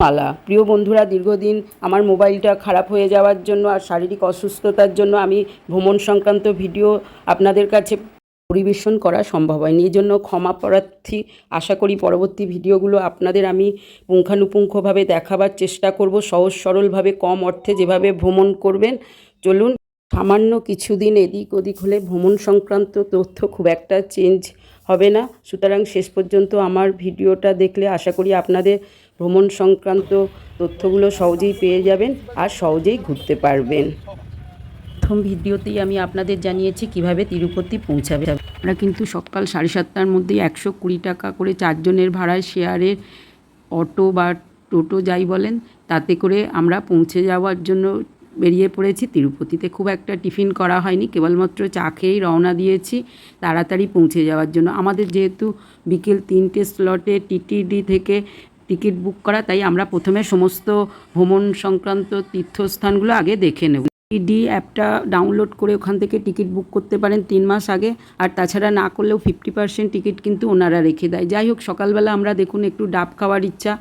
মালা। প্রিয় বন্ধুরা, দীর্ঘদিন আমার মোবাইলটা খারাপ হয়ে যাওয়ার জন্য আর শারীরিক অসুস্থতার জন্য আমি ভ্রমণ সংক্রান্ত ভিডিও আপনাদের কাছে পরিবেশন করা সম্ভব হয়নি। এই জন্য ক্ষমা প্রার্থী, আশা করি পরবর্তী ভিডিওগুলো আপনাদের আমি পুঙ্খানুপুঙ্খভাবে দেখাবার চেষ্টা করব। সহজ সরলভাবে, কম অর্থে যেভাবে ভ্রমণ করবেন। চলুন, সামান্য কিছুদিন এদিক ওদিক হলে ভ্রমণ সংক্রান্ত তথ্য খুব একটা চেঞ্জ হবে না। সুতরাং শেষ পর্যন্ত আমার ভিডিওটা দেখলে আশা করি আপনাদের ভ্রমণ সংক্রান্ত তথ্যগুলো সহজেই পেয়ে যাবেন আর সহজেই ঘুরতে পারবেন। প্রথম ভিডিওতেই আমি আপনাদের জানিয়েছি কীভাবে তিরুপতি পৌঁছাবে। আমরা কিন্তু সকাল সাড়ে সাতটার মধ্যেই একশো কুড়ি টাকা করে চারজনের ভাড়ায় শেয়ারের অটো বা টোটো যাই বলেন, তাতে করে আমরা পৌঁছে যাওয়ার জন্য বেরিয়ে পড়েছি। তিরুপতিতে খুব একটা টিফিন করা হয়নি, কেবলমাত্র চা খেয়েই রওনা দিয়েছি তাড়াতাড়ি পৌঁছে যাওয়ার জন্য। আমাদের যেহেতু বিকেল তিনটে স্লটে টিটিডি থেকে টিকিট বুক করা, তাই আমরা প্রথমে সমস্ত ভ্রমণ সংক্রান্ত তীর্থস্থানগুলো আগে দেখে নেব। ডি অ্যাপটা ডাউনলোড করে ওখান থেকে টিকিট বুক করতে পারেন তিন মাস আগে, আর তাছাড়া না করলেও ফিফটি পার্সেন্ট টিকিট কিন্তু ওনারা রেখে দেয়। যাই হোক, সকালবেলা আমরা দেখুন একটু ডাব খাওয়ার ইচ্ছা।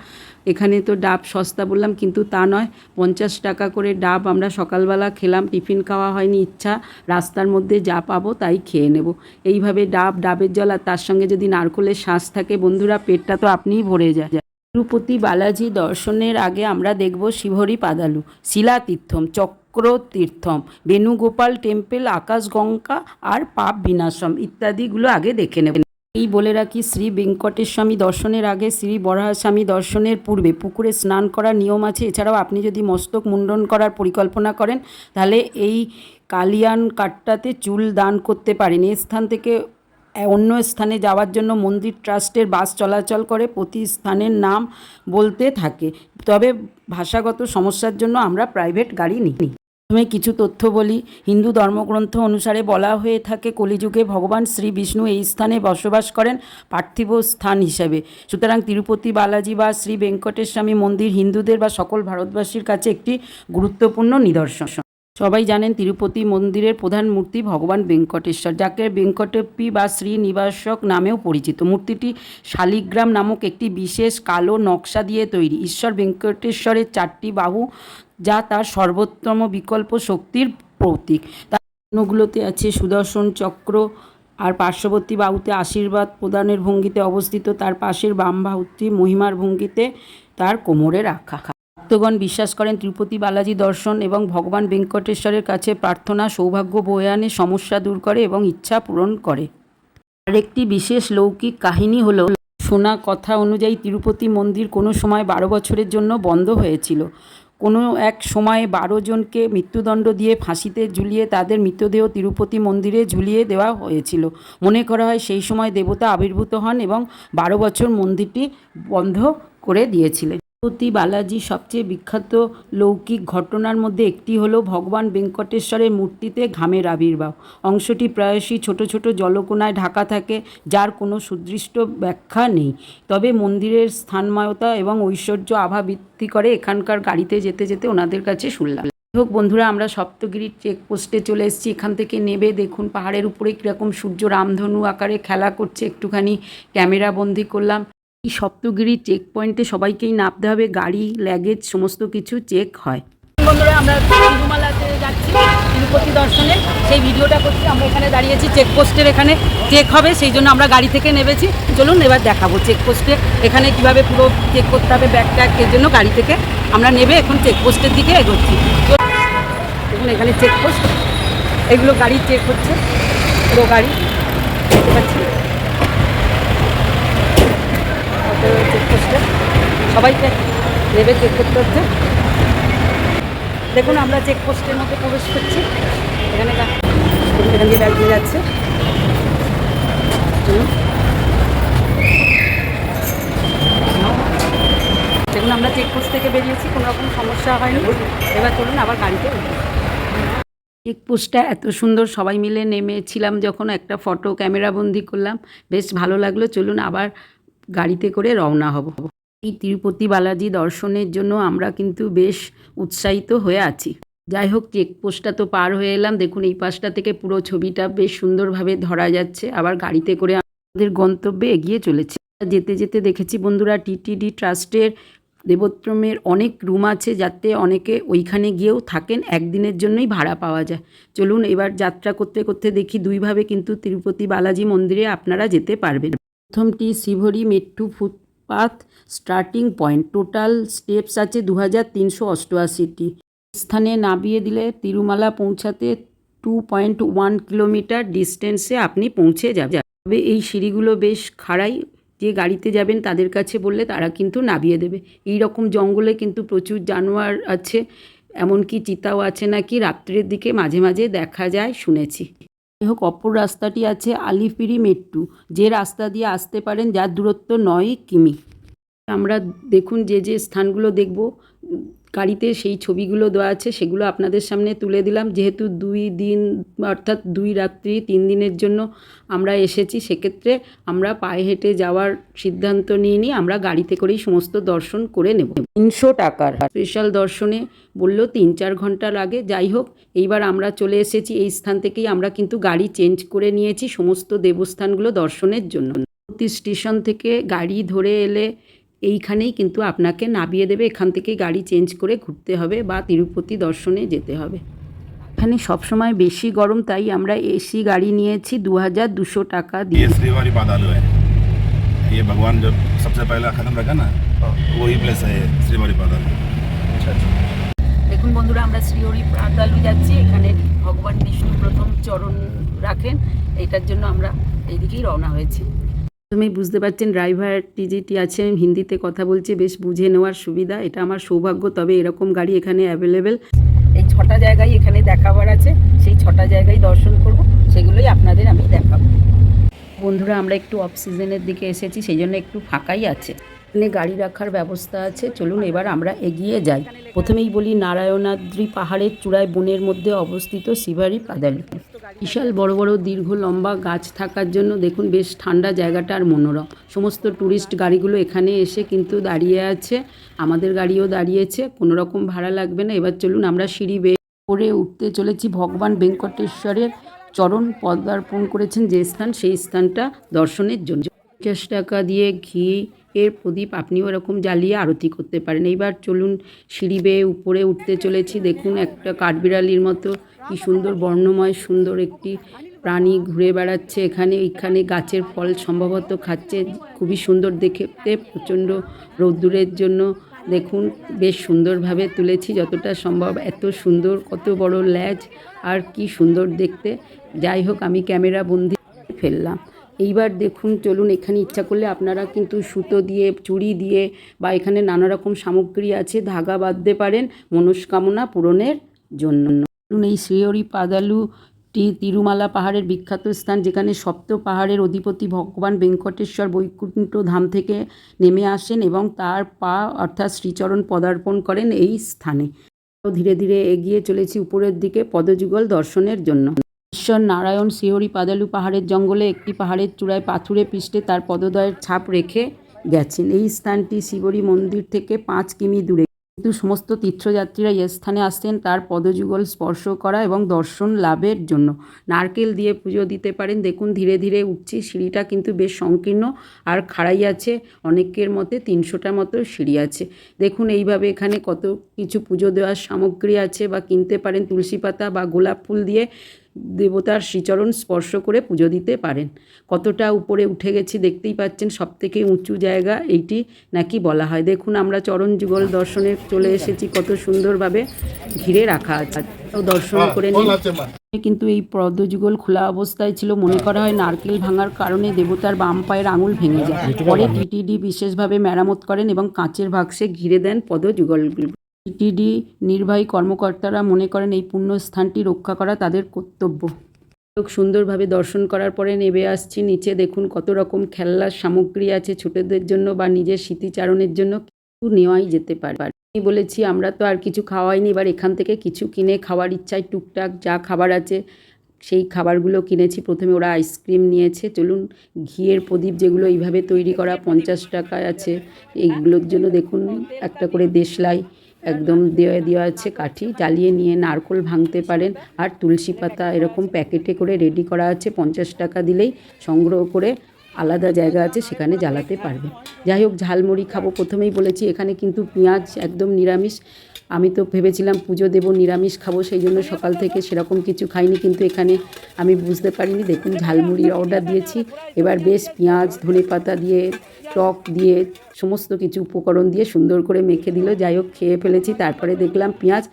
এখানে তো ডাব সস্তা বললাম, কিন্তু তা নয়, পঞ্চাশ টাকা করে ডাব আমরা সকালবেলা খেলাম, টিফিন খাওয়া হয়নি ইচ্ছা, রাস্তার মধ্যে যা পাবো তাই খেয়ে নেব। এইভাবে ডাব, ডাবের জল আর তার সঙ্গে যদি নারকোলের শ্বাস থাকে, বন্ধুরা, পেটটা তো আপনিই ভরে যায়। তিরুপতি বালাজি দর্শনের আগে আমরা দেখব শিবহরি পাদালু শিলা তীর্থম চক্র তীর্থম বেণুগোপাল টেম্পল, আকাশগঙ্গা আর পাপ বিনাশম ইত্যাদিগুলো আগে দেখে নেব। এই বলে রাখি, শ্রী বেঙ্কটেশ স্বামী দর্শনের আগে, শ্রী বরাহস্বামী দর্শনের পূর্বে পুকুরে স্নান করার নিয়ম আছে। এছাড়াও আপনি যদি মস্তক মুন্ডন করার পরিকল্পনা করেন, তাহলে এই কালিয়ান কাটটাতে চুল দান করতে পারেন। এই স্থান থেকে অন্য স্থানে যাওয়ার জন্য মন্দির ট্রাস্টের বাস চলাচল করে প্রতি স্থানের নাম বলতে থাকে। তবে ভাষাগত সমস্যার জন্য আমরা প্রাইভেট গাড়ি নিই প্রথমে কিছু তথ্য বলি। হিন্দু ধর্মগ্রন্থ অনুসারে বলা হয়ে থাকে, কলিযুগে ভগবান শ্রী বিষ্ণু এই স্থানে বসবাস করেন পার্থিব স্থান হিসাবে। সুতরাং তিরুপতি বালাজি বা শ্রী ভেঙ্কটেশ স্বামী মন্দির হিন্দুদের বা সকল ভারতবাসীর কাছে একটি গুরুত্বপূর্ণ নিদর্শন। সবাই জানেন তিরুপতি মন্দিরের প্রধান মূর্তি ভগবান ভেঙ্কটেশ্বর যাকে ভেঙ্কটেপ্পি বা শ্রীনিবাসক নামেও পরিচিত। মূর্তিটি শালিগ্রাম নামক একটি বিশেষ কালো নকশা দিয়ে তৈরি। ঈশ্বর ভেঙ্কটেশ্বরের চারটি বাহু যা তার সর্বোত্তম বিকল্প শক্তির প্রতীক। তার চিহ্নগুলোতে আছে সুদর্শন চক্র আর পার্শ্ববর্তী বাহুতে আশীর্বাদ প্রদানের ভঙ্গিতে অবস্থিত। তার পাশের বাম বাহুটি মহিমার ভঙ্গিতে তার কোমরে রাখা। ভক্তগণ বিশ্বাস করেন, তিরুপতি বালাজি দর্শন এবং ভগবান ভেঙ্কটেশ্বরের কাছে প্রার্থনা, সৌভাগ্য বয়ে আনে, সমস্যা দূর করে এবং ইচ্ছা পূরণ করে। আরেকটি বিশেষ লৌকিক কাহিনী হল, শোনা কথা অনুযায়ী তিরুপতি মন্দির কোনো সময় বারো বছরের জন্য বন্ধ হয়েছিল। কোনো এক সময়ে বারো জনকে মৃত্যুদণ্ড দিয়ে ফাঁসিতে ঝুলিয়ে তাদের মৃতদেহ তিরুপতি মন্দিরে ঝুলিয়ে দেওয়া হয়েছিল। মনে করা হয় সেই সময় দেবতা আবির্ভূত হন এবং বারো বছর মন্দিরটি বন্ধ করে দিয়েছিলেন। তিরুপতি বালাজি সবচেয়ে বিখ্যাত লৌকিক ঘটনার মধ্যে একটি হলো ভগবান ভেঙ্কটেশ্বরের মূর্তিতে ঘামের আবির্ভাব। অংশটি প্রায়শই ছোট ছোট জলকোনায় ঢাকা থাকে, যার কোনো সুদৃষ্ট ব্যাখ্যা নেই। তবে মন্দিরের স্থানময়তা এবং ঐশ্বর্য আভা বৃদ্ধি করে এখানকার গাড়িতে যেতে যেতে ওনাদের কাছে শুনলাম। হোক বন্ধুরা, আমরা সপ্তগিরির চেকপোস্টে চলে এসেছি। এখান থেকে নেবে, দেখুন পাহাড়ের উপরে কীরকম সূর্য, রামধনু আকারে খেলা করছে। একটুখানি ক্যামেরা বন্দি করলাম। এই সপ্তগিরি চেক পয়েন্টে সবাইকেই নামতে হবে, গাড়ি ল্যাগেজ সমস্ত কিছু চেক হয়। বন্ধুরা, আমরা তিরুমালাতে যাচ্ছি তিরুপতি দর্শনে। সেই ভিডিওটা করছি, আমরা এখানে দাঁড়িয়েছি চেকপোস্টের এখানে। চেক হবে, সেই জন্য আমরা গাড়ি থেকে নেমেছি। চলুন, এবার দেখাবো চেকপোস্টে এখানে কীভাবে পুরো চেক করতে হবে ব্যাগ ট্যাগ এর জন্য গাড়ি থেকে আমরা নেবে এখন চেকপোস্টের দিকে এগোচ্ছি। দেখুন, এখানে চেকপোস্ট এগুলো গাড়ি চেক হচ্ছে, পুরো গাড়ি। দেখতে পাচ্ছি চেকপোস্টে সবাইকে নেবে চেক করতে হচ্ছে দেখুন, আমরা চেকপোস্টের মধ্যে প্রবেশ করছি। এখানে এখান দিয়ে ব্যাগ যাচ্ছে। দেখুন, আমরা চেকপোস্ট থেকে বেরিয়েছি, কোনো রকম সমস্যা হয়নি। এবার চলুন, আবার গাড়িতে চেকপোস্টটা এত সুন্দর, সবাই মিলে নেমেছিলাম যখন একটা ফটো ক্যামেরা বন্দি করলাম। বেশ ভালো লাগল, চলুন আবার গাড়িতে করে রওনা হব। এই তিরুপতি বালাজি দর্শনের জন্য আমরা কিন্তু বেশ উৎসাহিত হয়ে আছি। যাই হোক চেকপোস্টটা তো পার হয়ে এলাম। দেখুন, এই পাশটা থেকে পুরো ছবিটা বেশ সুন্দরভাবে ধরা যাচ্ছে। আবার গাড়িতে করে আমাদের গন্তব্যে এগিয়ে চলেছে। যেতে যেতে দেখেছি বন্ধুরা টিটিডি ট্রাস্টের দেবোত্তমের অনেক রুম আছে, যাতে অনেকে ওইখানে গিয়েও থাকেন। একদিনের জন্যই ভাড়া পাওয়া যায়। চলুন, এবার যাত্রা করতে করতে দেখি, দুইভাবে কিন্তু তিরুপতি বালাজি মন্দিরে আপনারা যেতে পারবেন। প্রথমটি Srivari Mettu footpath starting point total steps আছে দু হাজার তিনশো অষ্টআশিটি। স্থানে নামিয়ে দিলে তিরুমালা পৌঁছাতে টু পয়েন্ট ওয়ান কিলোমিটার ডিস্টেন্সে আপনি পৌঁছে যাবেন। তবে এই সিঁড়িগুলো বেশ খাড়াই। যে গাড়িতে যাবেন তাদের কাছে বললে তারা কিন্তু নামিয়ে দেবে। এই রকম জঙ্গলে কিন্তু প্রচুর জানোয়ার আছে, এমনকি চিতাও আছে নাকি। রাত্রের দিকে মাঝে মাঝে দেখা যায়, শুনেছি। যাই হোক অপর রাস্তাটি আছে আলিপিরি মেট্টু। যে রাস্তা দিয়ে আসতে পারেন, যার দূরত্ব নয় কিমি। আমরা দেখুন যে যে স্থানগুলো দেখব। গাড়িতে সেই ছবিগুলো দেওয়া আছে, সেগুলো আপনাদের সামনে তুলে দিলাম। যেহেতু দুই দিন, অর্থাৎ দুই রাত্রি, তিন দিনের জন্য আমরা এসেছি, সেক্ষেত্রে আমরা পায়ে হেঁটে যাওয়ার সিদ্ধান্ত নিয়ে নিই আমরা গাড়িতে করেই সমস্ত দর্শন করে নেব। তিনশো টাকার স্পেশাল দর্শনে বলল তিন চার ঘণ্টা লাগে। যাই হোক, এইবার আমরা চলে এসেছি। এই স্থান থেকেই আমরা কিন্তু গাড়ি চেঞ্জ করে নিয়েছি সমস্ত দেবস্থানগুলো দর্শনের জন্য। স্টেশন থেকে গাড়ি ধরে এলে এইখানেই কিন্তু আপনাকে নামিয়ে দেবে এখান থেকে গাড়ি চেঞ্জ করে ঘুরতে হবে বা তিরুপতি দর্শনে যেতে হবে এখানে সবসময় বেশি গরম তাই আমরা এসি গাড়ি নিয়েছি দু হাজার দুশো টাকা দিয়ে ये श्रीवारी पादालु है ये भगवान जब सबसे पहला खत्म रखा ना वही प्लेस है ये श्रीवारी पादालु দেখুন বন্ধুরা আমরা শ্রীহরি প্রাতালু যাচ্ছি এখানে ভগবান বিষ্ণু প্রথম চরণ রাখেন এটার জন্য আমরা এইদিকেই রওনা হয়েছি প্রথমেই বুঝতে পারছেন ড্রাইভারটি যেটি আছে, হিন্দিতে কথা বলছে, বেশ বুঝে নেওয়ার সুবিধা। এটা আমার সৌভাগ্য, তবে এরকম গাড়ি এখানে অ্যাভেলেবেল এই ছটা জায়গায় এখানে দেখাবার আছে, সেই ছটা জায়গায় দর্শন করব, সেগুলোই আপনাদের আমি দেখাবো। বন্ধুরা, আমরা একটু অফ সিজনের দিকে এসেছি, সেই জন্য একটু ফাঁকাই আছে। এখানে গাড়ি রাখার ব্যবস্থা আছে, চলুন এবার আমরা এগিয়ে যাই। প্রথমেই বলি নারায়ণাদ্রি পাহাড়ের চূড়ায় বনের মধ্যে অবস্থিত শিবারি পাদালি বিশাল বড় বড় দীর্ঘ লম্বা গাছ থাকার জন্য দেখুন বেশ ঠান্ডা জায়গাটা আর মনোরম। সমস্ত ট্যুরিস্ট গাড়িগুলো এখানে এসে কিন্তু দাঁড়িয়ে আছে, আমাদের গাড়িও দাঁড়িয়েছে, কোনো রকম ভাড়া লাগবে না। এবার চলুন আমরা সিঁড়ি বেয়ে করে উঠতে চলেছি ভগবান ভেঙ্কটেশ্বরের চরণ পদার্পণ করেছেন যে স্থান, সেই স্থানটা দর্শনের জন্য। পঞ্চাশ টাকা দিয়ে ঘি এর প্রদীপ আপনিও এরকম জ্বালিয়ে আরতি করতে পারেন। এইবার চলুন সিঁড়ি বেয়ে উপরে উঠতে চলেছি। দেখুন একটা কাঠবিড়ালির মতো কি সুন্দর, বর্ণময়, সুন্দর একটি প্রাণী ঘুরে বেড়াচ্ছে এখানে। এখানে গাছের ফল সম্ভবত খাচ্ছে। খুবই সুন্দর দেখতে, প্রচণ্ড রোদ্দুরের জন্য। দেখুন, বেশ সুন্দরভাবে তুলেছি যতটা সম্ভব। এত সুন্দর, কত বড় ল্যাজ, আর কি সুন্দর দেখতে। যাই হোক, আমি ক্যামেরা বন্দি ফেললাম। এইবার দেখুন, চলুন এখানে ইচ্ছা করলে আপনারা কিন্তু সুতো দিয়ে, চুড়ি দিয়ে বা এখানে নানা রকম সামগ্রী আছে, ধাগা বাঁধতে পারেন মনস্কামনা পূরণের জন্য। এই শ্রীহরি পাদালু টি তিরুমালা পাহাড়ের বিখ্যাত স্থান, যেখানে সপ্ত পাহাড়ের অধিপতি ভগবান ভেঙ্কটেশ্বর বৈকুণ্ঠ ধাম থেকে নেমে আসেন এবং তার পা অর্থাৎ শ্রীচরণ পদার্পণ করেন এই স্থানে। ধীরে ধীরে এগিয়ে চলেছি উপরের দিকে, পদযুগল দর্শনের জন্য। ঈশ্বর নারায়ণ শিহরি পাদালু পাহাড়ের জঙ্গলে একটি পাহাড়ের চূড়ায় পাথুরে পিষ্টে তার পদদয়ের ছাপ রেখে গেছেন। এই স্থানটি শিবরি মন্দির থেকে পাঁচ কিমি দূরে। কিন্তু সমস্ত তীর্থযাত্রীরা এই স্থানে আসছেন তার পদযুগল স্পর্শ করা এবং দর্শন লাভের জন্য। নারকেল দিয়ে পুজো দিতে পারেন। দেখুন, ধীরে ধীরে উঠছি সিঁড়িটা, কিন্তু বেশ সংকীর্ণ আর খাড়াই আছে। অনেকের মতে তিনশোটার মতো সিঁড়ি আছে। দেখুন, এইভাবে এখানে কত কিছু পুজো দেওয়ার সামগ্রী আছে বা কিনতে পারেন তুলসী পাতা বা গোলাপ ফুল দিয়ে। দেবতার শ্রীচরণ স্পর্শ করে পুজো দিতে পারেন। কতটা উপরে উঠে গেছি দেখতেই পাচ্ছেন সব থেকে উঁচু জায়গা এইটি নাকি বলা হয়। দেখুন আমরা চরণ যুগল দর্শনে চলে এসেছি কত সুন্দরভাবে ঘিরে রাখা আছে। দর্শন করে নিন। কিন্তু এই পদ্মযুগল খোলা অবস্থায় ছিল মনে করা হয় নারকেল ভাঙার কারণে দেবতার বাম পায়ের আঙুল ভেঙে যায়। পরে টিটিডি বিশেষভাবে মেরামত করেন এবং কাঁচের বাক্সে ঘিরে দেন পদযুগলগুলো টিটিডি নির্বাহী কর্মকর্তারা মনে করেন এই পুণ্য স্থানটি রক্ষা করা তাদের কর্তব্য। খুব সুন্দরভাবে দর্শন করার পরে নেমে আসছি নিচে। দেখুন কত রকম খেলনার সামগ্রী আছে ছোটদের জন্য বা নিজের স্মৃতিচারণের জন্য। কিছু নেওয়াই যেতে পারে। আমি বলেছি, আমরা তো আর কিছু খাওয়াইনি। এবার এখান থেকে কিছু কিনে খাওয়ার ইচ্ছায় টুকটাক যা খাবার আছে, সেই খাবারগুলো কিনেছি। প্রথমে ওরা আইসক্রিম নিয়েছে। চলুন, ঘিয়ের প্রদীপ যেগুলো এইভাবে তৈরি করা পঞ্চাশ টাকায় আছে, এইগুলোর জন্য দেখুন একটা করে দেশলাই একদম দেওয়া দেওয়া আছে কাঠি জ্বালিয়ে নিয়ে নারকোল ভাঙতে পারেন। আর তুলসী পাতা এরকম প্যাকেটে করে রেডি করা আছে, পঞ্চাশ টাকা দিলেই সংগ্রহ করে আলাদা জায়গা আছে, সেখানে জ্বালাতে পারবে যাই হোক, ঝালমুড়ি খাব প্রথমেই বলেছি, এখানে কিন্তু পেঁয়াজ একদম নিরামিষ। আমি তো ভেবেছিলাম পুজো দেবো, নিরামিষ খাব, সেই জন্য সকাল থেকে সেরকম কিছু খাইনি, কিন্তু এখানে আমি বুঝতে পারিনি। দেখুন, ঝালমুড়ির অর্ডার দিয়েছি। এবার বেশ পেঁয়াজ ধনে পাতা দিয়ে, টক দিয়ে, সমস্ত কিছু উপকরণ দিয়ে সুন্দর করে মেখে দিল। যাই হোক, খেয়ে ফেলেছি। তারপরে দেখলাম পেঁয়াজ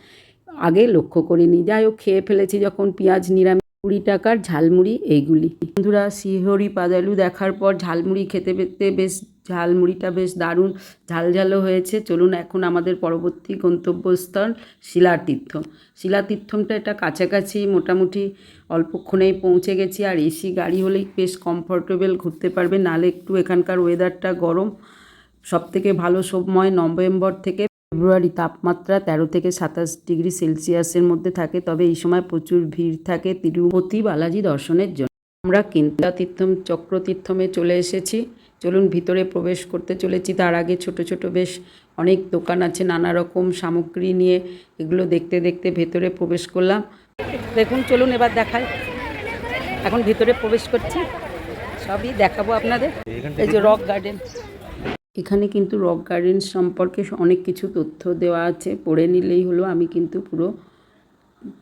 আগে লক্ষ্য করিনি যাই হোক, খেয়ে ফেলেছি যখন পেঁয়াজ, নিরামিষ, কুড়ি টাকার ঝালমুড়ি, এইগুলি। বন্ধুরা, শিহরি পাদালু দেখার পর ঝালমুড়ি খেতে পেতে বেশ ঝালমুড়িটা বেশ দারুণ ঝালঝালও হয়েছে। চলুন এখন আমাদের পরবর্তী গন্তব্যস্থল শিলাতীর্থ। শিলাতীর্থমটা এটা কাছাকাছি, মোটামুটি অল্পক্ষণেই পৌঁছে গেছি। আর এসি গাড়ি হলেই বেশ কমফোর্টেবল ঘুরতে পারবে। নালে একটু এখানকার ওয়েদারটা গরম। সব থেকে ভালো সময় নভেম্বর থেকে ফেব্রুয়ারি। তাপমাত্রা তেরো থেকে সাতাশ ডিগ্রি সেলসিয়াসের মধ্যে থাকে। তবে এই সময় প্রচুর ভিড় থাকে তিরুপতি বালাজি দর্শনের জন্য। আমরা কিন্তা তীর্থম চক্রতীর্থমে চলে এসেছি। চলুন ভিতরে প্রবেশ করতে চলেছি। তার আগে ছোট ছোট বেশ অনেক দোকান আছে নানা রকম সামগ্রী নিয়ে এগুলো দেখতে দেখতে ভেতরে প্রবেশ করলাম। দেখুন চলুন এবার দেখাই। এখন ভিতরে প্রবেশ করছি। সবই দেখাবো আপনাদের। এই যে রক গার্ডেন। এখানে কিন্তু রক গার্ডেন সম্পর্কে অনেক কিছু তথ্য দেওয়া আছে। পড়ে নিলেই হলো আমি কিন্তু পুরো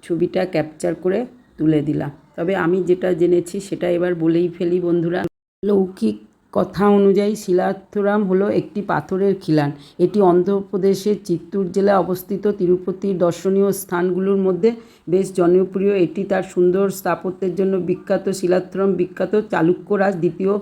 ছবিটা ক্যাপচার করে তুলে দিলাম। তবে আমি যেটা জেনেছি সেটা এবার বলেই ফেলি বন্ধুরা। লৌকিক কথা অনুযায়ী শিলাথুরাম হলো একটি পাথরের খিলান। এটি অন্ধ্রপ্রদেশের চিত্তুর জেলায় অবস্থিত। তিরুপতির দর্শনীয় স্থানগুলোর মধ্যে বেশ জনপ্রিয়। এটি তার সুন্দর স্থাপত্যের জন্য বিখ্যাত। শিলাথুরাম বিখ্যাত চালুক্যরাজ দ্বিতীয়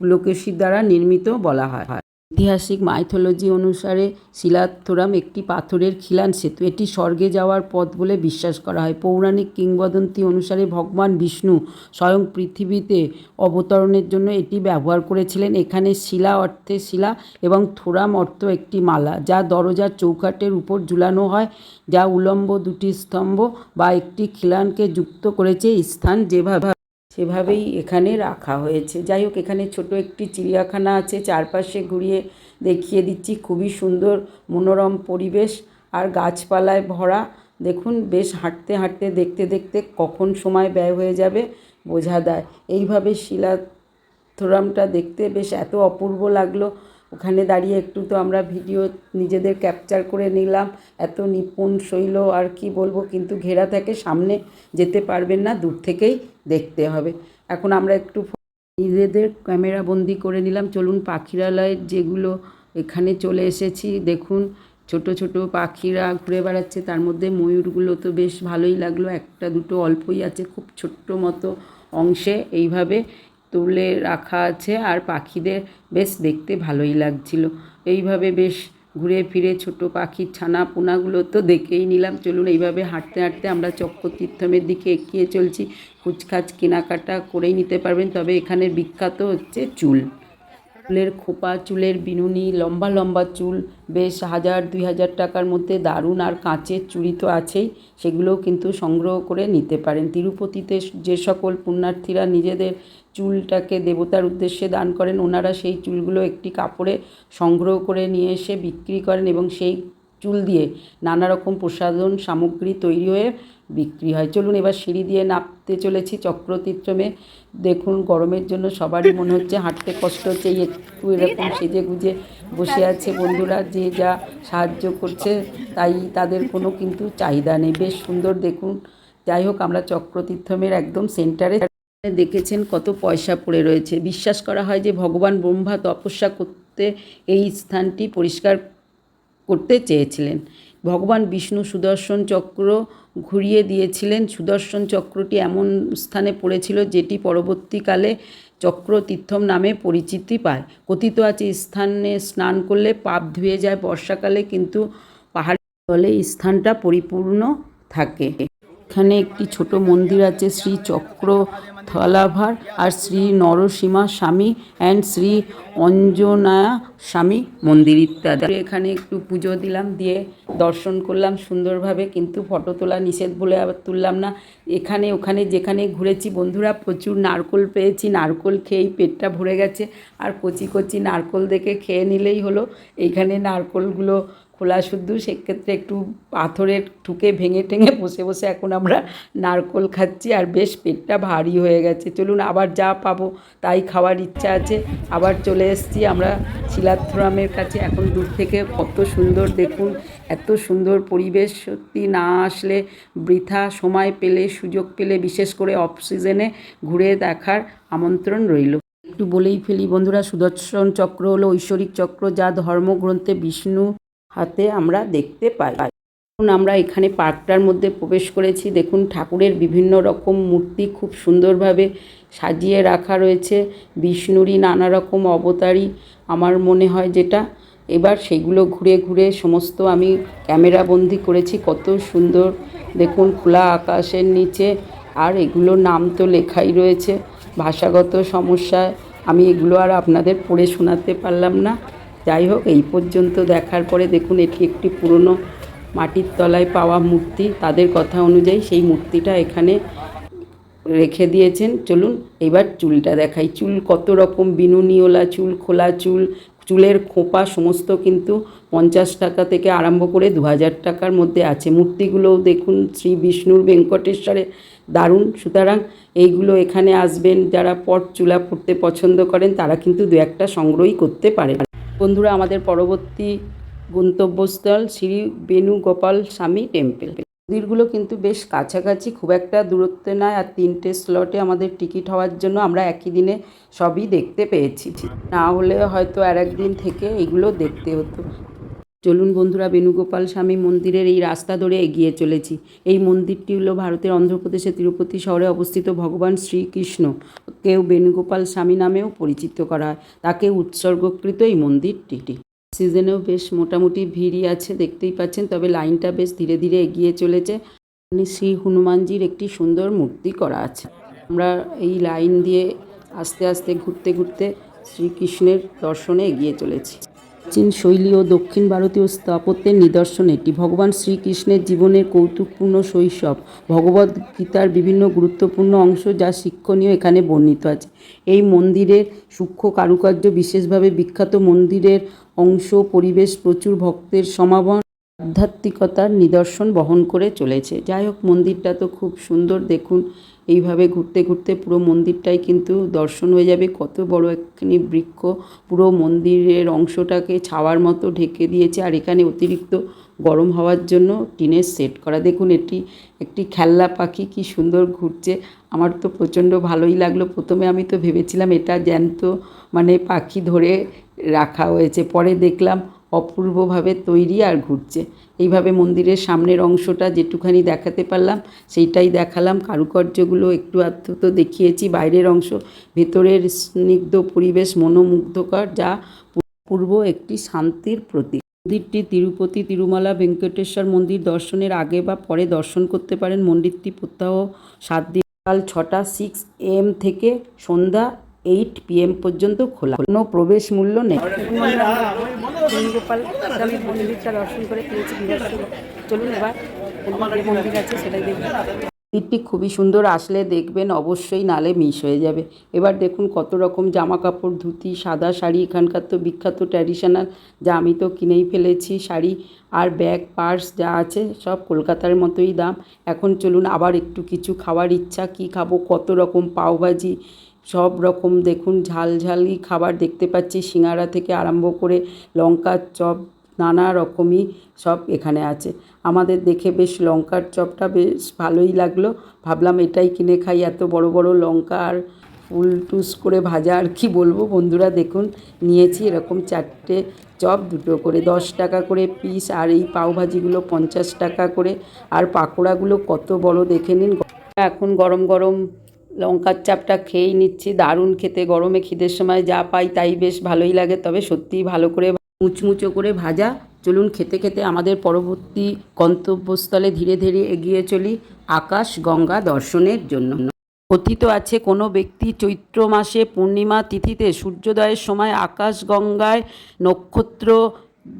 পুলকেশীর দ্বারা নির্মিত বলা হয়। ঐতিহাসিক মাইথোলজি অনুসারে শিলাথোরাম একটি পাথরের খিলান সেতু। এটি স্বর্গে যাওয়ার পথ বলে বিশ্বাস করা হয়। পৌরাণিক কিংবদন্তি অনুসারে ভগবান বিষ্ণু স্বয়ং পৃথিবীতে অবতরণের জন্য এটি ব্যবহার করেছিলেন। এখানে শিলা অর্থে শিলা এবং থোরাম অর্থ একটি মালা, যা দরজার চৌকাটের উপর ঝুলানো হয়, যা উলম্ব দুটি স্তম্ভ বা একটি খিলানকে যুক্ত করেছে। স্থান যেভাবে সেভাবেই এখানে রাখা হয়েছে। যাই হোক, এখানে ছোট একটি চিড়িয়াখানা আছে। চারপাশে ঘুরিয়ে দেখিয়ে দিচ্ছি। খুবই সুন্দর, মনোরম পরিবেশ আর গাছপালায় ভরা। দেখুন, বেশ হাঁটতে হাঁটতে, দেখতে দেখতে কখন সময় ব্যয় হয়ে যাবে বোঝা দেয় এইভাবে শিলা থোরামটা দেখতে বেশ এত অপূর্ব লাগল। ওখানে দাঁড়িয়ে একটু তো আমরা ভিডিও নিজেদের ক্যাপচার করে নিলাম। এত নিপুণ শৈল আর কি বলব, কিন্তু ঘেরা থাকে সামনে যেতে পারবেন না, দূর থেকেই দেখতে হবে। এখন আমরা একটু নিজেদের ক্যামেরা বন্দি করে নিলাম। চলুন পাখিরালয়ের যেগুলো এখানে চলে এসেছি, দেখুন। ছোট ছোট পাখিরা ঘুরে বেড়াচ্ছে, তার মধ্যে ময়ূরগুলো তো বেশ ভালোই লাগল। একটা দুটো অল্পই আছে, খুব ছোট্ট মতো অংশে। এইভাবে তুলে রাখা আছে আর পাখিদের বেশ দেখতে ভালোই লাগছিল। এইভাবে বেশ ঘুরে ফিরে ছোট পাখির ছানা পোনাগুলো তো দেখেই নিলাম। চলুন এইভাবে হাঁটতে হাঁটতে আমরা চক্রতীর্থমের দিকে এগিয়ে চলছি। কুচকাচ কেনাকাটা করেই নিতে পারবেন, তবে এখানে বিখ্যাত হচ্ছে চুল। চুলের খোপা, চুলের বিনুনি, লম্বা লম্বা চুল, বেশ হাজার, দুই হাজার টাকার মধ্যে দারুণ আর কাঁচের চুড়ি তো আছেই, সেগুলোও কিন্তু সংগ্রহ করে নিতে পারেন। তিরুপতিতে যে সকল পুণ্যার্থীরা নিজেদের চুলটাকে দেবতার উদ্দেশ্যে দান করেন, ওনারা সেই চুলগুলো একটি কাপড়ে সংগ্রহ করে নিয়ে এসে বিক্রি করেন এবং সেই চুল দিয়ে নানা রকম প্রসাধন সামগ্রী তৈরি হয়ে বিক্রি হয়। চলুন এবার সিঁড়ি দিয়ে নামতে চলেছি চক্রতীর্থমে। দেখুন, গরমের জন্য সবারই মনে হচ্ছে হাঁটতে কষ্ট হচ্ছে। একটু এরকম সেজে গুজে বসে আছে বন্ধুরা, যে যা সাহায্য করছে তাই তাদের কোনো কিন্তু চাহিদা নেই। বেশ সুন্দর, দেখুন। যাই হোক, আমরা চক্রতীর্থমের একদম সেন্টারে দেখেছেন কত পয়সা পড়ে রয়েছে। বিশ্বাস করা হয় যে ভগবান ব্রহ্মা তপস্যা করতে এই স্থানটি পরিষ্কার করতে চেয়েছিলেন। ভগবান বিষ্ণু সুদর্শন চক্র ঘুরিয়ে দিয়েছিলেন। সুদর্শন চক্রটি এমন স্থানে পড়েছিল যেটি পরবর্তীকালে চক্র তীর্থম নামে পরিচিতি পায়। কথিত আছে স্থানে স্নান করলে পাপ ধুয়ে যায় বর্ষাকালে, কিন্তু পাহাড় জলে স্থানটা পরিপূর্ণ থাকে। এখানে একটি ছোট মন্দির আছে, শ্রী চক্র থলাভার আর শ্রী নরসীমা স্বামী অ্যান্ড শ্রী অঞ্জনা স্বামী মন্দির ইত্যাদি। এখানে একটু পুজো দিলাম, দিয়ে দর্শন করলাম সুন্দরভাবে, কিন্তু ফটো তোলা নিষেধ বলে আবার তুললাম না। এখানে, ওখানে যেখানে ঘুরেছি, বন্ধুরা প্রচুর নারকোল পেয়েছি, নারকোল খেয়েই পেটটা ভরে গেছে। আর কচি কচি নারকোল দেখে খেয়ে নিলেই হলো। এইখানে নারকোলগুলো খোলা শুদ্ধ, সেক্ষেত্রে একটু পাথরের ঠুকে ভেঙে টেঙে বসে বসে এখন আমরা নারকোল খাচ্ছি আর বেশ পেটটা ভারী হয়ে গেছে। চলুন আবার যা পাবো তাই খাওয়ার ইচ্ছা আছে। আবার চলে এসেছি আমরা শিলাথরামের কাছে। এখন দূর থেকে কত সুন্দর দেখুন, এত সুন্দর পরিবেশ। সত্যি না আসলে বৃথা সময় পেলে, সুযোগ পেলে, বিশেষ করে অফ সিজনে ঘুরে দেখার আমন্ত্রণ রইল। একটু বলেই ফেলি বন্ধুরা, সুদর্শন চক্র হলো ঐশ্বরিক চক্র, যা ধর্মগ্রন্থে বিষ্ণু হাতে আমরা দেখতে পাই। এখন আমরা এখানে পার্কটার মধ্যে প্রবেশ করেছি। দেখুন, ঠাকুরের বিভিন্ন রকম মূর্তি খুব সুন্দরভাবে সাজিয়ে রাখা রয়েছে। বিষ্ণুরই নানা রকম অবতারই আমার মনে হয় যেটা। এবার সেগুলো ঘুরে ঘুরে সমস্ত আমি ক্যামেরা বন্দি করেছি। কত সুন্দর, দেখুন, খোলা আকাশের নিচে। আর এগুলোর নাম তো লেখাই রয়েছে। ভাষাগত সমস্যায় আমি এগুলো আর আপনাদের পড়ে শোনাতে পারলাম না। যাই হোক, এই পর্যন্ত দেখার পরে দেখুন, এটি একটি পুরনো মাটির তলায় পাওয়া মূর্তি। তাদের কথা অনুযায়ী সেই মূর্তিটা এখানে রেখে দিয়েছেন। চলুন, এবার চুলটা দেখাই। চুল কত রকম? বিনুনিওলা চুল, খোলা চুল, চুলের খোপা, সমস্ত কিন্তু পঞ্চাশ টাকা থেকে আরম্ভ করে দু হাজার টাকার মধ্যে আছে। মূর্তিগুলোও দেখুন, শ্রী বিষ্ণুর ভেঙ্কটেশ্বরে দারুণ। সুতরাং এইগুলো এখানে আসবেন, যারা পট চুলা পড়তে পছন্দ করেন, তারা কিন্তু দু একটা সংগ্রহই করতে পারেন। বন্ধুরা, আমাদের পরবর্তী গন্তব্যস্থল শ্রী বেণুগোপাল স্বামী টেম্পল মন্দিরগুলো কিন্তু বেশ কাছাকাছি, খুব একটা দূরত্বে নয় আর তিনটে স্লটে আমাদের টিকিট হওয়ার জন্য আমরা একই দিনে সবই দেখতে পেয়েছি। না হলে হয়তো আর একদিন থেকে এগুলো দেখতে হতো। চলুন বন্ধুরা, বেণুগোপাল স্বামী মন্দিরের এই রাস্তা ধরে এগিয়ে চলেছি। এই মন্দিরটি হলো ভারতের অন্ধ্রপ্রদেশের তিরুপতি শহরে অবস্থিত ভগবান শ্রীকৃষ্ণ। কেউ বেণুগোপাল স্বামী নামেও পরিচিত করা হয়। তাকে উৎসর্গকৃত এই মন্দিরটি সিজনেও বেশ মোটামুটি ভিড়ই আছে, দেখতেই পাচ্ছেন, তবে লাইনটা বেশ ধীরে ধীরে এগিয়ে চলেছে। শ্রী হনুমানজির একটি সুন্দর মূর্তি করা আছে। আমরা এই লাইন দিয়ে আস্তে আস্তে ঘুরতে ঘুরতে শ্রীকৃষ্ণের দর্শনে এগিয়ে চলেছি। প্রাচীন শৈলী ও দক্ষিণ ভারতীয় স্থাপত্যের নিদর্শন এটি। ভগবান শ্রীকৃষ্ণের জীবনের কৌতুকপূর্ণ শৈশব ভগবদ গীতার বিভিন্ন গুরুত্বপূর্ণ অংশ যা শিক্ষণীয় এখানে বর্ণিত আছে। এই মন্দিরের সূক্ষ্ম কারুকার্য, বিশেষভাবে বিখ্যাত মন্দিরের অংশ, পরিবেশ, প্রচুর ভক্তের সমাগম, আধ্যাত্মিকতার নিদর্শন বহন করে চলেছে। যাই হোক, মন্দিরটা তো খুব সুন্দর, দেখুন। এইভাবে ঘুরতে ঘুরতে পুরো মন্দিরটাই কিন্তু দর্শন হয়ে যাবে। কত বড় একখানি বৃক্ষ পুরো মন্দিরের অংশটাকে ছাওয়ার মতো ঢেকে দিয়েছে। আর এখানে অতিরিক্ত গরম হওয়ার জন্য টিনের সেট করা। দেখুন এটি একটি খেলনা পাখি, কি সুন্দর ঘুরছে। আমার তো প্রচণ্ড ভালোই লাগল। প্রথমে আমি তো ভেবেছিলাম এটা জ্যান্ত মানে পাখি ধরে রাখা হয়েছে। পরে দেখলাম অপূর্বভাবে তৈরি আর ঘুরছে। এইভাবে মন্দিরের সামনের অংশটা যেটুখানি দেখাতে পারলাম, সেইটাই দেখালাম। কারুকার্যগুলো একটু আধটু তো দেখিয়েছি। বাইরের অংশ, ভেতরের স্নিগ্ধ পরিবেশ মনোমুগ্ধকর, যা পূর্ব একটি শান্তির প্রতীক। মন্দিরটি তিরুপতি তিরুমালা ভেঙ্কটেশ্বর মন্দির দর্শনের আগে বা পরে দর্শন করতে পারেন। মন্দিরটি প্রত্যাহ সাত দিন সকাল ছটা সিক্স এম থেকে সন্ধ্যা এইট পিএম পর্যন্ত খোলা। কোনো প্রবেশ মূল্য নেই। চলুন এবার সেটাই দেখব মন্দিরটি খুবই সুন্দর, আসলে দেখবেন অবশ্যই নালে মিস হয়ে যাবে। এবার দেখুন কত রকম জামা কাপড় ধুতি, সাদা শাড়ি, এখানকার তো বিখ্যাত ট্র্যাডিশনাল যা আমি তো কিনেই ফেলেছি, শাড়ি আর ব্যাগ, পার্স যা আছে, সব কলকাতার মতোই দাম। এখন চলুন আবার একটু কিছু খাওয়ার ইচ্ছা, কি খাব, কত রকম পাওভাজি সব রকম দেখুন, ঝাল ঝালই খাবার দেখতে পাচ্ছি, সিঙ্গারা থেকে আরম্ভ করে লঙ্কার চপ, নানা রকমই সব এখানে আছে। আমাদের দেখে বেশ লঙ্কার চপটা বেশ ভালোই লাগল। ভাবলাম এটাই কিনে খাই, এত বড় বড় লঙ্কা আর ফুল টুস করে ভাজা আর কি বলব? বন্ধুরা দেখুন, নিয়েছি এরকম চারটে চপ, দুটো করে দশ টাকা করে পিস আর এই পাওভাজিগুলো পঞ্চাশ টাকা করে। আর পাকোড়াগুলো কত বড় দেখে নিন। এখন গরম গরম লঙ্কার চাপটা খেয়েই নিচ্ছি। দারুণ খেতে, গরমে খিদের সময় যা পাই তাই বেশ ভালোই লাগে। তবে সত্যিই ভালো করে মুচমুচো করে ভাজা। চলুন খেতে খেতে আমাদের পরবর্তী গন্তব্যস্থলে ধীরে ধীরে এগিয়ে চলি আকাশ গঙ্গা দর্শনের জন্য। কথিত আছে, কোনো ব্যক্তি চৈত্র মাসে পূর্ণিমা তিথিতে সূর্যোদয়ের সময় আকাশ গঙ্গায় নক্ষত্র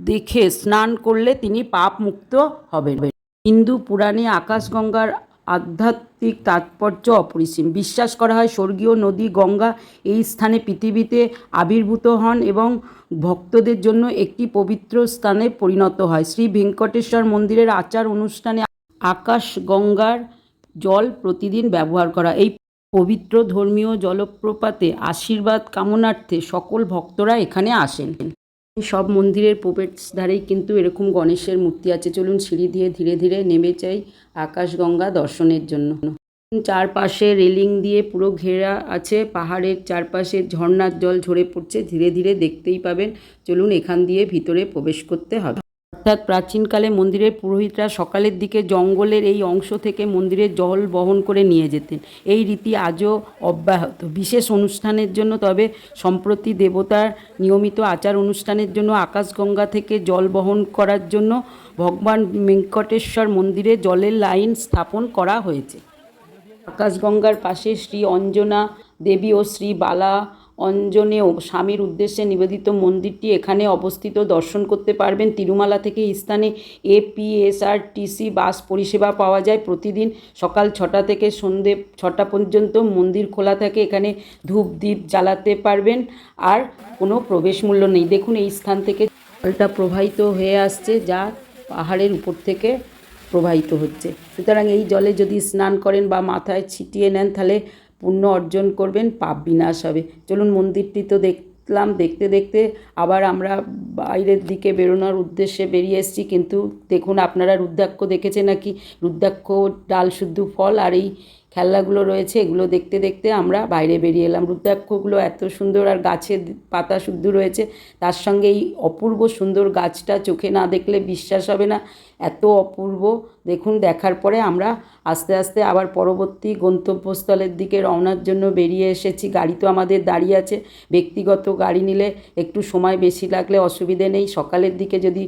দেখে স্নান করলে তিনি পাপ মুক্ত হবেন। হিন্দু পুরাণে আকাশগঙ্গার আধ্যাত্মিক তাৎপর্য অপরিসীম। বিশ্বাস করা হয় স্বর্গীয় নদী, গঙ্গা এই স্থানে পৃথিবীতে আবির্ভূত হন এবং ভক্তদের জন্য একটি পবিত্র স্থানে পরিণত হয়। শ্রী ভেঙ্কটেশ্বর মন্দিরের আচার অনুষ্ঠানে আকাশ গঙ্গার জল প্রতিদিন ব্যবহার করা এই পবিত্র ধর্মীয় জলপ্রপাতে আশীর্বাদ কামনার্থে সকল ভক্তরা এখানে আসেন। সব মন্দিরের প্রবেশ ধারেই কিন্তু এরকম গণেশের মূর্তি আছে। চলুন সিঁড়ি দিয়ে ধীরে ধীরে নেমে চাই আকাশগঙ্গা দর্শনের জন্য। চারপাশে রেলিং দিয়ে পুরো ঘেরা আছে। পাহাড়ের চারপাশে ঝর্ণার জল ঝরে পড়ছে। ধীরে ধীরে দেখতেই পাবেন, চলুন এখান দিয়ে ভিতরে প্রবেশ করতে হবে। অর্থাৎ প্রাচীনকালে মন্দিরের পুরোহিতরা সকালের দিকে জঙ্গলের এই অংশ থেকে মন্দিরের জল বহন করে নিয়ে যেতেন। এই রীতি আজও অব্যাহত। বিশেষ অনুষ্ঠানের জন্য তবে সম্প্রতি দেবতার নিয়মিত আচার অনুষ্ঠানের জন্য আকাশগঙ্গা থেকে জল বহন করার জন্য ভগবান ভেঙ্কটেশ্বর মন্দিরে জলের লাইন স্থাপন করা হয়েছে। আকাশগঙ্গার পাশে শ্রী অঞ্জনা দেবী ও শ্রী বালা অঞ্জনেয় স্বামীর উদ্দেশ্যে নিবেদিত মন্দিরটি এখানে অবস্থিত। দর্শন করতে পারবেন তিরুমালা থেকে স্থানে এপিএসআরটিসি বাস পরিষেবা পাওয়া যায়। প্রতিদিন সকাল ছটা থেকে সন্ধে ছটা পর্যন্ত মন্দির খোলা থাকে। এখানে ধূপ দ্বীপ জ্বালাতে পারবেন। আর কোনো প্রবেশ মূল্য নেই। দেখুন, এই স্থান থেকে জলটা প্রবাহিত হয়ে আসছে, যা পাহাড়ের উপর থেকে প্রবাহিত হচ্ছে। সুতরাং এই জলে যদি স্নান করেন বা মাথায় ছিটিয়ে নেন, তাহলে পুণ্য অর্জন করবেন, পাপ বিনাশ হবে। চলুন মন্দিরটি তো দেখলাম, দেখতে দেখতে আবার আমরা বাইরের দিকে বেরোনোর উদ্দেশ্যে বেরিয়ে এসেছি। কিন্তু দেখুন, আপনারা রুদ্রাক্ষ দেখেছে নাকি? রুদ্রাক্ষ, ডাল শুদ্ধ ফল আর এই খেলনাগুলো রয়েছে, এগুলো দেখতে দেখতে আমরা বাইরে বেরিয়ে এলাম। রুদ্রাক্ষগুলো এত সুন্দর আর গাছের পাতা শুদ্ধ রয়েছে, তার সঙ্গে এই অপূর্ব সুন্দর গাছটা চোখে না দেখলে বিশ্বাস হবে না। এত অপূর্ব। দেখুন, দেখার পরে আমরা আস্তে আস্তে আবার পরবর্তী গন্তব্যস্থলের দিকে রওনার জন্য বেরিয়ে এসেছি। গাড়ি তো আমাদের দাঁড়িয়ে আছে। ব্যক্তিগত গাড়ি নিলে একটু সময় বেশি লাগলে অসুবিধে নেই। সকালের দিকে যদি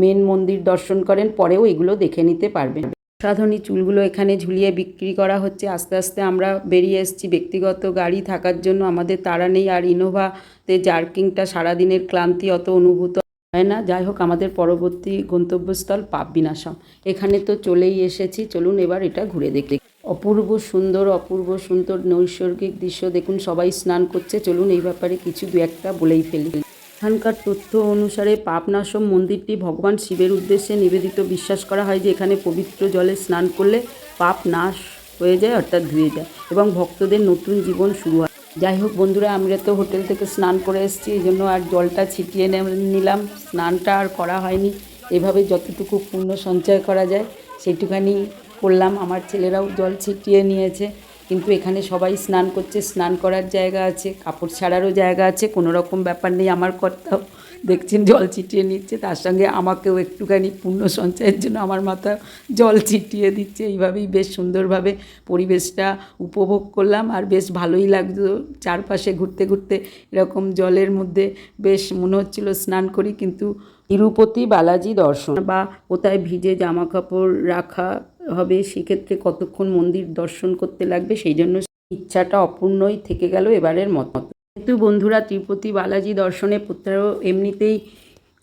মেন মন্দির দর্শন করেন, পরেও এগুলো দেখে নিতে পারবেন। সাধনী চুলগুলো এখানে ঝুলিয়ে বিক্রি করা হচ্ছে। আস্তে আস্তে আমরা বেরিয়ে এসেছি। ব্যক্তিগত গাড়ি থাকার জন্য আমাদের তাড়া নেই। আর ইনোভাতে জার্কিংটা সারাদিনের ক্লান্তি অত অনুভূত হয় না। যাই হোক, আমাদের পরবর্তী গন্তব্যস্থল পাপ বিনাশম। এখানে তো চলেই এসেছি। চলুন এবার এটা ঘুরে দেখি। অপূর্ব সুন্দর অপূর্ব সুন্দর নৈসর্গিক দৃশ্য দেখুন। সবাই স্নান করছে। চলুন এই ব্যাপারে কিছু দু একটা বলেই ফেলি। এখানকার তথ্য অনুসারে পাপনাশম মন্দিরটি ভগবান শিবের উদ্দেশ্যে নিবেদিত। বিশ্বাস করা হয় যে এখানে পবিত্র জলে স্নান করলে পাপ নাশ হয়ে যায়, অর্থাৎ ধুয়ে যায় এবং ভক্তদের নতুন জীবন শুরু হয়। যাই হোক বন্ধুরা, আমরা তো হোটেল থেকে স্নান করে এসেছি, এই জন্য আর জলটা ছিটিয়ে নিলাম। স্নানটা আর করা হয়নি। এভাবে যতটুকু পূর্ণ সঞ্চয় করা যায় সেটুখানি করলাম। আমার ছেলেরাও জল ছিটিয়ে নিয়েছে, কিন্তু এখানে সবাই স্নান করছে। স্নান করার জায়গা আছে, কাপড় ছাড়ারও জায়গা আছে, কোনো রকম ব্যাপার নেই। আমার কর্তাও দেখছেন জল ছিটিয়ে নিচ্ছে, তার সঙ্গে আমাকেও একটুখানি পুণ্য সঞ্চয়ের জন্য আমার মাথা জল ছিটিয়ে দিচ্ছে। এইভাবেই বেশ সুন্দরভাবে পরিবেশটা উপভোগ করলাম আর বেশ ভালোই লাগতো চারপাশে ঘুরতে ঘুরতে। এরকম জলের মধ্যে বেশ মনে হচ্ছিল স্নান করি, কিন্তু তিরুপতি বালাজি দর্শন বা কোথায় ভিজে জামা কাপড় রাখা হবে সেক্ষেত্রে কতক্ষণ মন্দির দর্শন করতে লাগবে সেই জন্য ইচ্ছাটা অপূর্ণই থেকে গেল এবারের মতো। কিন্তু বন্ধুরা, তিরুপতি বালাজি দর্শনে প্রত্যাহ এমনিতেই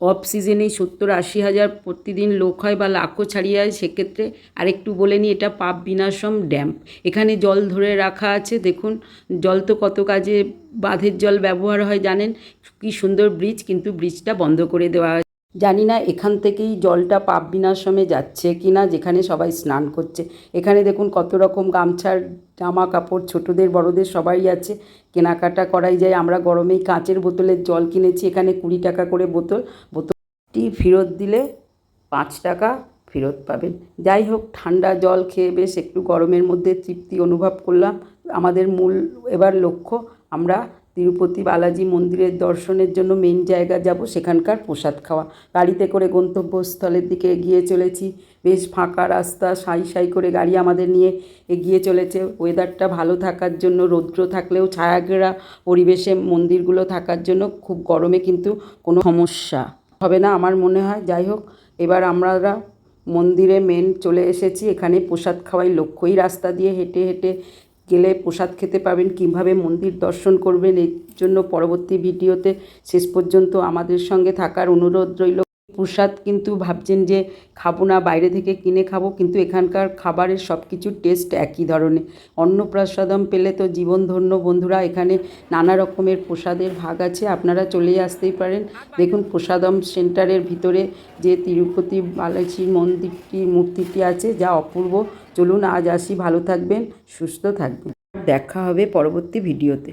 অফ সিজনেই সত্তর আশি হাজার প্রতিদিন লোক হয় বা লাখও ছাড়িয়ে যায়, সেক্ষেত্রে আরেকটু বলে নিই, এটা পাপ বিনাশম ড্যাম। এখানে জল ধরে রাখা আছে, দেখুন। জল তো কত কাজে বাঁধের জল ব্যবহার হয় জানেন? কি সুন্দর ব্রিজ, কিন্তু ব্রিজটা বন্ধ করে দেওয়া জানি না এখান থেকেই জলটা পাপ বিনাশমে যাচ্ছে কি না, যেখানে সবাই স্নান করছে। এখানে দেখুন কত রকম গামছার জামা কাপড় ছোটদের, বড়দের সবাই আছে। কেনাকাটা করাই যায়। আমরা গরমেই কাঁচের বোতলের জল কিনেছি, এখানে কুড়ি টাকা করে বোতল। বোতলটি ফেরত দিলে পাঁচ টাকা ফেরত পাবেন। যাই হোক, ঠান্ডা জল খেয়ে বেশ একটু গরমের মধ্যে তৃপ্তি অনুভব করলাম। আমাদের মূল এবার লক্ষ্য, আমরা তিরুপতি বালাজি মন্দিরের দর্শনের জন্য মেন জায়গা যাব সেখানকার প্রসাদ খাওয়া। গাড়িতে করে গন্তব্যস্থলের দিকে এগিয়ে চলেছি। বেশ ফাঁকা রাস্তা, সাই সাই করে গাড়ি আমাদের নিয়ে এগিয়ে চলেছে। ওয়েদারটা ভালো থাকার জন্য, রৌদ্র থাকলেও ছায়াঘেরা পরিবেশে মন্দিরগুলো থাকার জন্য খুব গরমে কিন্তু কোনো সমস্যা হবে না আমার মনে হয়। যাই হোক, এবার আমরা মন্দিরে মেন চলে এসেছি। এখানে প্রসাদ খাওয়াই লক্ষ্যই রাস্তা দিয়ে হেঁটে হেঁটে গেলে প্রসাদ খেতে পাবেন, কীভাবে মন্দির দর্শন করবেন, এর জন্য পরবর্তী ভিডিওতে শেষ পর্যন্ত আমাদের সঙ্গে থাকার অনুরোধ রইল। প্রসাদ কিন্তু ভাবছেন যে খাব না, বাইরে থেকে কিনে খাব, কিন্তু এখানকার খাবারের সব কিছুর টেস্ট একই ধরনের। অন্নপ্রসাদম পেলে তো জীবন ধন্য বন্ধুরা, এখানে নানা রকমের প্রসাদের ভাগ আছে, আপনারা চলে আসতেই পারেন। দেখুন, প্রসাদম সেন্টারের ভিতরে যে তিরুপতি বালাজি মন্দিরটি, মূর্তিটি আছে, যা অপূর্ব। চলুন, আজ আসি, ভালো থাকবেন, সুস্থ থাকবেন। দেখা হবে পরবর্তী ভিডিওতে।